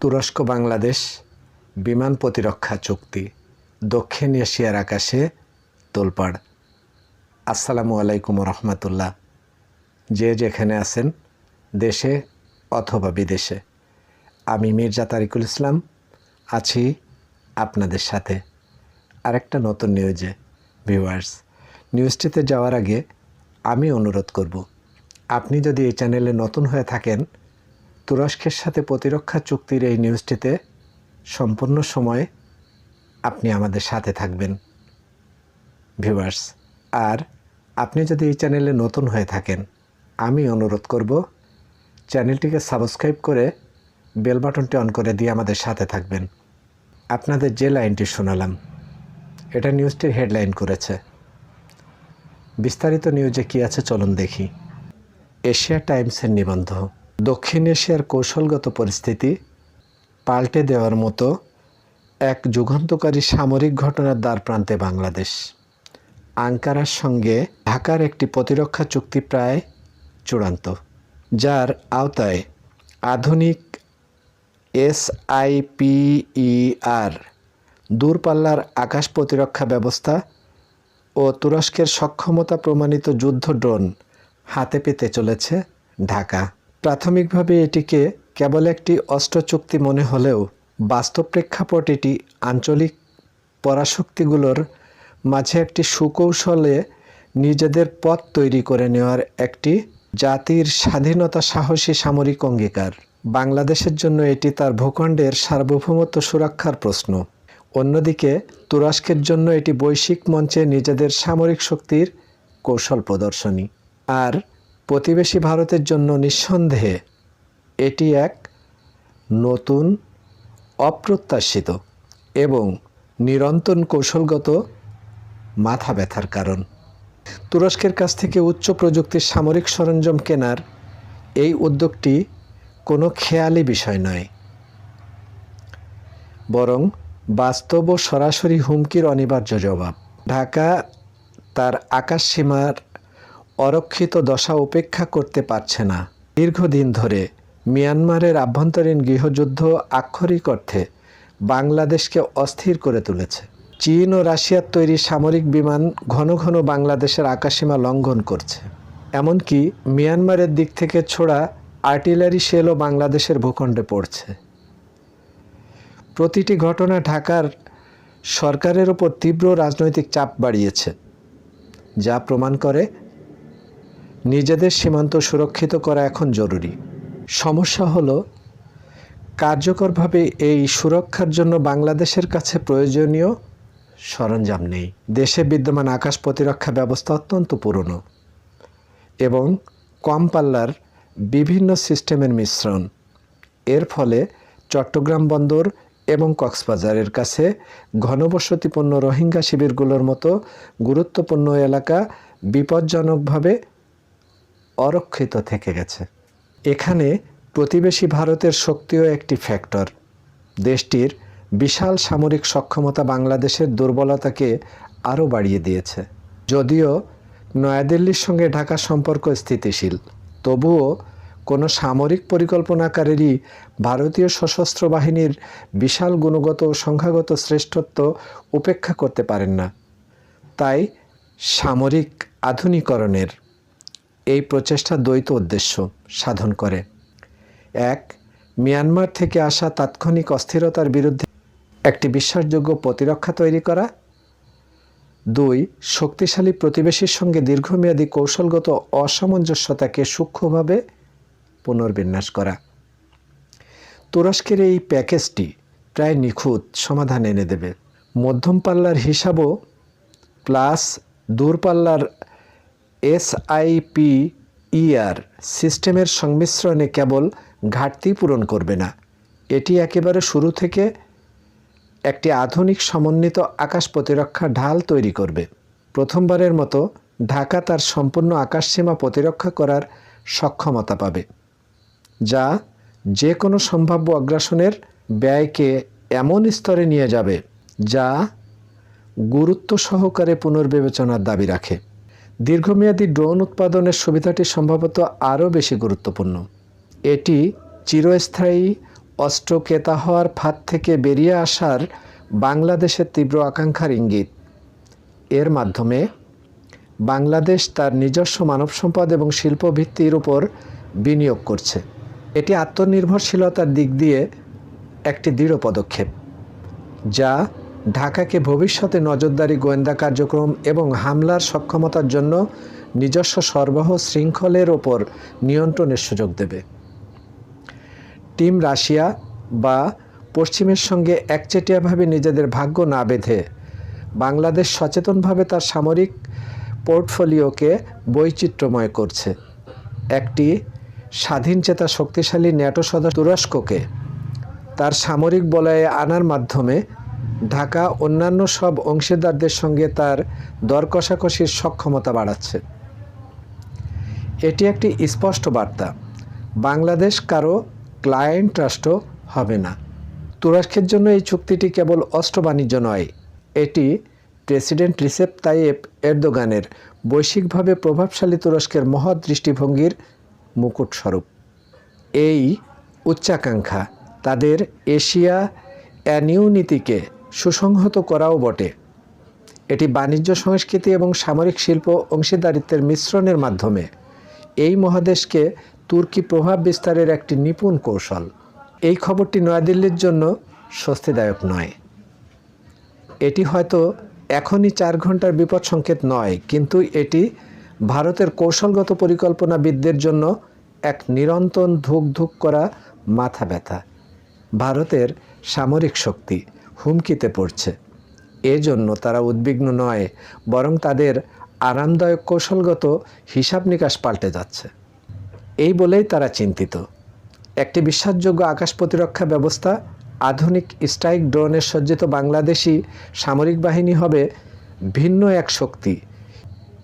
তুরস্ক বাংলাদেশ, বিমান প্রতিরক্ষা চুক্তি, দক্ষিণ এশিয়ার আকাশে তোলপাড়। আসসালামু আলাইকুম রহমতুল্লাহ। যে যেখানে আছেন দেশে অথবা বিদেশে। আমি মির্জা তারিকুল ইসলাম, আছি আপনাদের সাথে। আরেকটা নতুন নিউজে ভিউয়ার্স নিউজটিতে যাওয়ার আগে আমি অনুরোধ করব, আপনি যদি এই চ্যানেলে নতুন হয়ে থাকেন, তুরস্কের সাথে প্রতিরক্ষা চুক্তির এই নিউজটিতে সম্পূর্ণ সময় আপনি আমাদের সাথে থাকবেন। ভিউয়ার্স আর আপনি যদি এই চ্যানেলে নতুন হয়ে থাকেন, আমি অনুরোধ করব চ্যানেলটিকে সাবস্ক্রাইব করে বেল বাটনটি অন করে দিয়ে আমাদের সাথে থাকবেন। আপনাদের যে লাইনটি শোনালাম, এটা নিউজটির হেডলাইন করেছে। বিস্তারিত নিউজে কী আছে চলুন দেখি। এশিয়া টাইমসের নিবন্ধ। দক্ষিণ এশিয়ার কৌশলগত পরিস্থিতি পাল্টে দেওয়ার মতো এক যুগান্তকারী সামরিক ঘটনার দ্বার প্রান্তে বাংলাদেশ। আঙ্কারার সঙ্গে ঢাকার একটি প্রতিরক্ষা চুক্তি প্রায় চূড়ান্ত। যার আওতায় আধুনিক এসআইপিইআর, দূরপাল্লার আকাশ প্রতিরক্ষা ব্যবস্থা ও তুরস্কের সক্ষমতা প্রমাণিত যুদ্ধ ড্রোন হাতে পেতে চলেছে ঢাকা। প্রাথমিকভাবে এটিকে কেবল একটি অস্ত্র চুক্তি মনে হলেও বাস্তব প্রেক্ষাপট এটি আঞ্চলিক পরাশক্তিগুলোর মাঝে একটি সুকৌশলে নিজেদের পথ তৈরি করে নেওয়ার একটি জাতির স্বাধীনতা সাহসী সামরিক অঙ্গীকার। বাংলাদেশের জন্য এটি তার ভূখণ্ডের সার্বভৌমত্ব সুরক্ষার প্রশ্ন। অন্যদিকে, তুরস্কের জন্য এটি বৈশ্বিক মঞ্চে নিজেদের সামরিক শক্তির কৌশল প্রদর্শনী। আর প্রতিবেশী ভারতের জন্য নিঃসন্দেহে এটি এক নতুন, অপ্রত্যাশিত এবং নিরন্তর কৌশলগত মাথা ব্যথার কারণ। তুরস্কের কাছ থেকে উচ্চ প্রযুক্তির সামরিক সরঞ্জাম কেনার এই উদ্যোগটি কোনো খেয়ালি বিষয় নয়। বরং বাস্তব ও সরাসরি হুমকির অনিবার্য জবাব। ঢাকা তার আকাশ সীমার অরক্ষিত দশা উপেক্ষা করতে পারছে না। দীর্ঘদিন ধরে মিয়ানমারের আভ্যন্তরীণ গৃহযুদ্ধ আক্ষরিক অর্থে বাংলাদেশকে অস্থির করে তুলেছে। চীন ও রাশিয়ার তৈরি সামরিক বিমান ঘন ঘন বাংলাদেশের আকাশসীমা লঙ্ঘন করছে। এমনকি মিয়ানমারের দিক থেকে ছোড়া আর্টিলারি শেলও বাংলাদেশের ভূখণ্ডে পড়ছে। প্রতিটি ঘটনা ঢাকার সরকারের ওপর তীব্র রাজনৈতিক চাপ বাড়িয়েছে, যা প্রমাণ করে নিজেদের সীমান্ত সুরক্ষিত করা এখন জরুরি। সমস্যা হলো, কার্যকরভাবে এই সুরক্ষার জন্য বাংলাদেশের কাছে প্রয়োজনীয় সরঞ্জাম নেই। দেশে বিদ্যমান আকাশ প্রতিরক্ষা ব্যবস্থা অত্যন্ত পুরনো এবং কম পাল্লার বিভিন্ন সিস্টেমের মিশ্রণ। এর ফলে চট্টগ্রাম বন্দর এবং কক্সবাজারের কাছে ঘনবসতিপূর্ণ রোহিঙ্গা শিবিরগুলোর মতো গুরুত্বপূর্ণ এলাকা বিপজ্জনকভাবে অরক্ষিত থেকে গেছে। এখানে প্রতিবেশী ভারতের শক্তিও একটি ফ্যাক্টর। দেশটির বিশাল সামরিক সক্ষমতা বাংলাদেশের দুর্বলতাকে আরও বাড়িয়ে দিয়েছে। যদিও নয়াদিল্লির সঙ্গে ঢাকা সম্পর্ক স্থিতিশীল, তবুও কোনো সামরিক পরিকল্পনাকারীরই ভারতীয় সশস্ত্র বাহিনীর বিশাল গুণগত ও সংখ্যাগত শ্রেষ্ঠত্ব উপেক্ষা করতে পারেন না। তাই সামরিক আধুনিকরণের এই প্রচেষ্টা দ্বৈত উদ্দেশ্য সাধন করে। এক, মিয়ানমার থেকে আসা তাৎক্ষণিক অস্থিরতার বিরুদ্ধে একটি বিশ্বাসযোগ্য প্রতিরক্ষা তৈরি করা। দুই, শক্তিশালী প্রতিবেশীর সঙ্গে দীর্ঘমেয়াদী কৌশলগত অসামঞ্জস্যতাকে সূক্ষ্মভাবে পুনর্বিন্যাস করা। তুরস্কের এই প্যাকেজটি প্রায় নিখুঁত সমাধান এনে দেবে। মধ্যম পাল্লার হিসাবও প্লাস দূরপাল্লার এসআইপি ইআর সিস্টেমের সংমিশ্রণে কেবল ঘাটতি পূরণ করবে না। এটি একেবারে শুরু থেকে একটি আধুনিক সমন্বিত আকাশ প্রতিরক্ষা ঢাল তৈরি করবে। প্রথমবারের মতো ঢাকা তার সম্পূর্ণ আকাশসীমা প্রতিরক্ষা করার সক্ষমতা পাবে, যা যে কোনো সম্ভাব্য অগ্রাসনের ব্যয়কে এমন স্তরে নিয়ে যাবে যা গুরুত্ব সহকারে পুনর্বিবেচনার দাবি রাখে। দীর্ঘমেয়াদী ড্রোন উৎপাদনের সুবিধাটি সম্ভবত আরও বেশি গুরুত্বপূর্ণ। এটি চিরস্থায়ী অস্ত্র ক্রেতা হওয়ার ফাঁদ থেকে বেরিয়ে আসার বাংলাদেশের তীব্র আকাঙ্ক্ষার ইঙ্গিত। এর মাধ্যমে বাংলাদেশ তার নিজস্ব মানব সম্পদ এবং শিল্প ভিত্তির উপর বিনিয়োগ করছে। এটি আত্মনির্ভরশীলতার দিক দিয়ে একটি দৃঢ় পদক্ষেপ, যা ঢাকাকে ভবিষ্যতে নজরদারি গোয়েন্দা কার্যক্রম এবং হামলার সক্ষমতার জন্য নিজস্ব সরবরাহ শৃঙ্খলের ওপর নিয়ন্ত্রণের সুযোগ দেবে। টিম রাশিয়া বা পশ্চিমের সঙ্গে একচেটিয়াভাবে নিজেদের ভাগ্য না বেঁধে বাংলাদেশ সচেতনভাবে তার সামরিক পোর্টফোলিওকে বৈচিত্র্যময় করছে। একটি স্বাধীন চেতা শক্তিশালী ন্যাটো সদস্য তুরস্ককে তার সামরিক বলয়ে আনার মাধ্যমে ঢাকা অন্যান্য সব অংশীদারদের সঙ্গে তার দর কষাকষির সক্ষমতা বাড়াচ্ছে। এটি একটি স্পষ্ট বার্তা। বাংলাদেশ কারও ক্লায়েন্ট রাষ্ট্র হবে না। তুরস্কের জন্য এই চুক্তিটি কেবল অস্ত্র বাণিজ্য নয়, এটি প্রেসিডেন্ট রিসেপ তাইয়েব এরদোগানের বৈশ্বিকভাবে প্রভাবশালী তুরস্কের মহৎ দৃষ্টিভঙ্গির মুকুট স্বরূপ এই উচ্চাকাঙ্ক্ষা তাদের এশিয়া অ্যানিউনীতিকে সুসংহত করাও বটে। এটি বাণিজ্য সংস্কৃতি এবং সামরিক শিল্প অংশীদারিত্বের মিশ্রণের মাধ্যমে এই মহাদেশকে তুর্কি প্রভাব বিস্তারের একটি নিপুণ কৌশল। এই খবরটি নয়াদিল্লির জন্য স্বস্তিদায়ক নয়। এটি হয়তো এখনই চার ঘণ্টার বিপদ সংকেত নয়, কিন্তু এটি ভারতের কৌশলগত পরিকল্পনাবিদদের জন্য এক নিরন্তর ধুক ধুক করা মাথা ব্যথা। ভারতের সামরিক শক্তি হুমকিতে পড়ছে। এজন্য তারা উদ্বিগ্ন নয়, বরং তাদের আরামদায়ক কৌশলগত হিসাব নিকাশ পাল্টে যাচ্ছে। এই বলেই তারা চিন্তিত। একটি বিশ্বাসযোগ্য আকাশ প্রতিরক্ষা ব্যবস্থা, আধুনিক স্ট্রাইক ড্রোনের সজ্জিত বাংলাদেশি সামরিক বাহিনী হবে ভিন্ন এক শক্তি।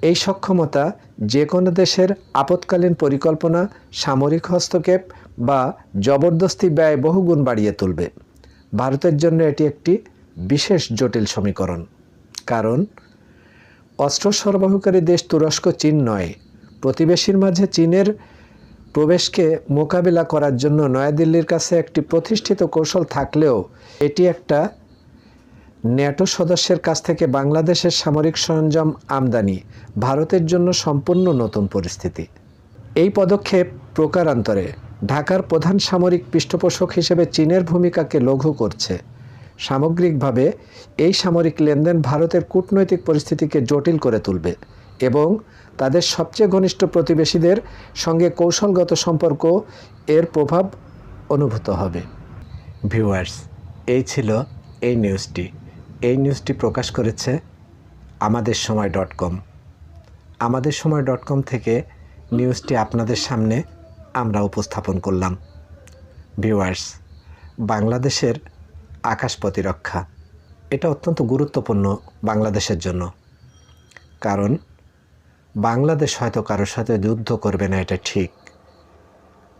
এই সক্ষমতা যে কোনো দেশের আপৎকালীন পরিকল্পনা, সামরিক হস্তক্ষেপ বা জবরদস্তি ব্যয় বহুগুণ বাড়িয়ে তুলবে। ভারতের জন্য এটি একটি বিশেষ জটিল সমীকরণ। কারণ অস্ত্র সরবরাহকারী দেশ তুরস্ক, চীন নয়। প্রতিবেশীর মাঝে চীনের প্রবেশকে মোকাবিলা করার জন্য নয়াদিল্লির কাছে একটি প্রতিষ্ঠিত কৌশল থাকলেও এটি একটা ন্যাটো সদস্যের কাছ থেকে বাংলাদেশের সামরিক সরঞ্জাম আমদানি, ভারতের জন্য সম্পূর্ণ নতুন পরিস্থিতি। এই পদক্ষেপ প্রকারান্তরে ঢাকার প্রধান সামরিক পৃষ্ঠপোষক হিসেবে চীনের ভূমিকাকে লঘু করছে। সামগ্রিকভাবে এই সামরিক লেনদেন ভারতের কূটনৈতিক পরিস্থিতিকে জটিল করে তুলবে এবং তাদের সবচেয়ে ঘনিষ্ঠ প্রতিবেশীদের সঙ্গে কৌশলগত সম্পর্ক এর প্রভাব অনুভূত হবে। ভিউয়ার্স, এই ছিল এই নিউজটি। এই নিউজটি প্রকাশ করেছে আমাদের সময় ডট কম। আমাদের সময় ডট কম থেকে নিউজটি আপনাদের সামনে আমরা উপস্থাপন করলাম। ভিউয়ার্স, বাংলাদেশের আকাশ প্রতিরক্ষা। এটা অত্যন্ত গুরুত্বপূর্ণ বাংলাদেশের জন্য। কারণ, বাংলাদেশ হয়তো কারোর সাথে যুদ্ধ করবে না, এটা ঠিক।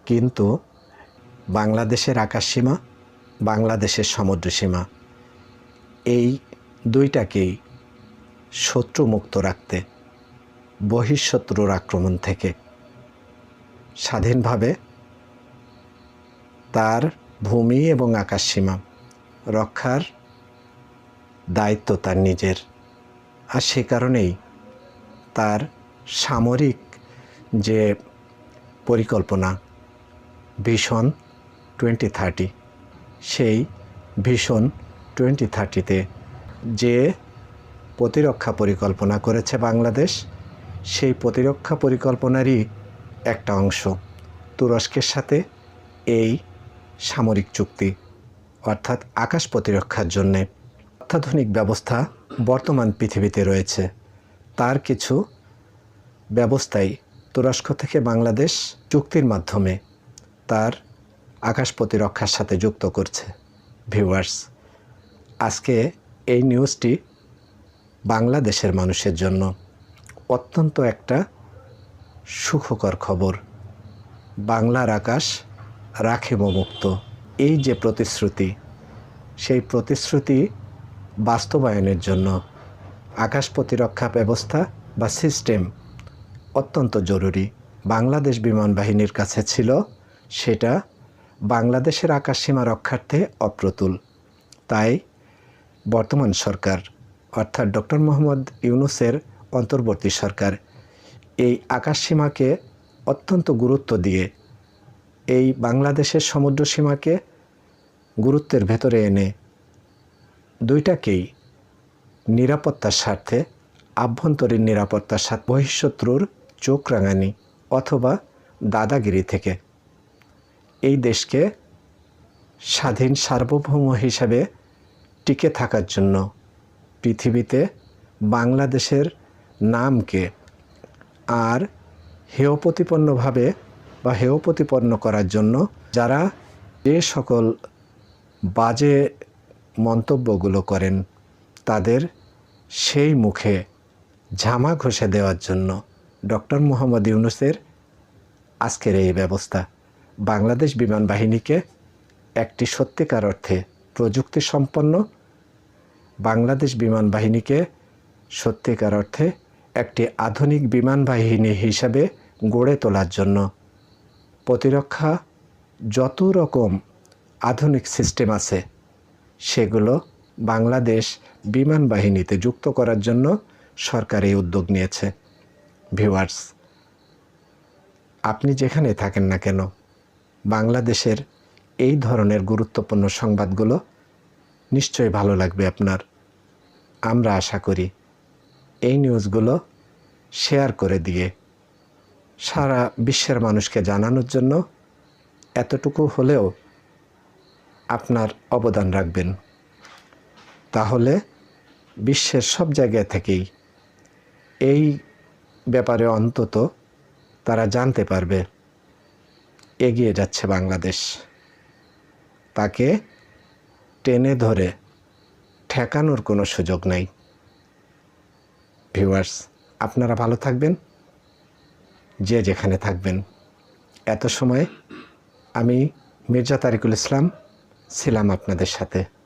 কিন্তু, বাংলাদেশের আকাশ সীমা, বাংলাদেশের সমুদ্র সীমা, এই দুইটাকেই শত্রুমুক্ত রাখতে, বহিঃশত্রুর আক্রমণ থেকে স্বাধীনভাবে তার ভূমি এবং আকাশ সীমা রক্ষার দায়িত্ব তার নিজের। আর সে কারণেই তার সামরিক যে পরিকল্পনা ভীষণ টোয়েন্টি থার্টি সেই ভীষণ টোয়েন্টি থার্টিতে যে প্রতিরক্ষা পরিকল্পনা করেছে বাংলাদেশ, সেই প্রতিরক্ষা পরিকল্পনারই একটা অংশ। তুরস্কের সাথে এই সামরিক চুক্তি অর্থাৎ আকাশ প্রতিরক্ষার জন্যে অত্যাধুনিক ব্যবস্থা বর্তমান পৃথিবীতে রয়েছে। তার কিছু ব্যবস্থাই তুরস্ক থেকে বাংলাদেশ চুক্তির মাধ্যমে তার আকাশ প্রতিরক্ষার সাথে যুক্ত করছে। ভিউয়ার্স, আজকে এই নিউজটি বাংলাদেশের মানুষের জন্য অত্যন্ত একটা সুখকর খবর। বাংলার আকাশ রাখিব মুক্ত এই যে প্রতিশ্রুতি, সেই প্রতিশ্রুতি বাস্তবায়নের জন্য আকাশ প্রতিরক্ষা ব্যবস্থা বা সিস্টেম অত্যন্ত জরুরি। বাংলাদেশ বিমান বাহিনীর কাছে ছিল সেটা বাংলাদেশের আকাশসীমা রক্ষার্থে অপ্রতুল। তাই বর্তমান সরকার, অর্থাৎ ডক্টর মোহাম্মদ ইউনুসের অন্তর্বর্তী সরকার, এই আকাশসীমাকে অত্যন্ত গুরুত্ব দিয়ে এই বাংলাদেশের সমুদ্র সীমাকে গুরুত্বের ভেতরে এনে দুইটাকেই নিরাপত্তার স্বার্থে আভ্যন্তরীণ নিরাপত্তার স্বার্থে বহিঃশত্রুর চোখ রাঙানি অথবা দাদাগিরি থেকে। এই দেশকে স্বাধীন সার্বভৌম হিসাবে টিকে থাকার জন্য পৃথিবীতে বাংলাদেশের নামকে আর হেয় প্রতিপন্নভাবে বা হেয় প্রতিপন্ন করার জন্য যারা যে সকল বাজে মন্তব্যগুলো করেন, তাদের সেই মুখে ঝামা ঘষে দেওয়ার জন্য ডক্টর মোহাম্মদ ইউনুসের আজকের এই ব্যবস্থা বাংলাদেশ বিমান বাহিনীকে একটি সত্যিকার অর্থে প্রযুক্তি সম্পন্ন বাংলাদেশ বিমান বাহিনীকে সত্যিকার অর্থে একটি আধুনিক বিমান বাহিনী হিসাবে গড়ে তোলার জন্য প্রতিরক্ষা যত রকম আধুনিক সিস্টেম আছে, সেগুলো বাংলাদেশ বিমান বাহিনীতে যুক্ত করার জন্য সরকার এই উদ্যোগ নিয়েছে। ভিউয়ার্স, আপনি যেখানে থাকেন না কেন, বাংলাদেশের এই ধরনের গুরুত্বপূর্ণ সংবাদগুলো নিশ্চয়ই ভালো লাগবে আপনার। আমরা আশা করি এই নিউজগুলো শেয়ার করে দিয়ে সারা বিশ্বের মানুষকে জানানোর জন্য এতটুকু হলেও আপনার অবদান রাখবেন। তাহলে বিশ্বের সব জায়গা থেকেই এই ব্যাপারে অন্তত তারা জানতে পারবে, এগিয়ে যাচ্ছে বাংলাদেশ। তাকে টেনে ধরে ঠেকানোর কোনো সুযোগ নাই। ভিউয়ার্স, আপনারা ভালো থাকবেন। যে যেখানে থাকবেন। এত সময় আমি মির্জা তারিকুল ইসলাম ছিলাম আপনাদের সাথে।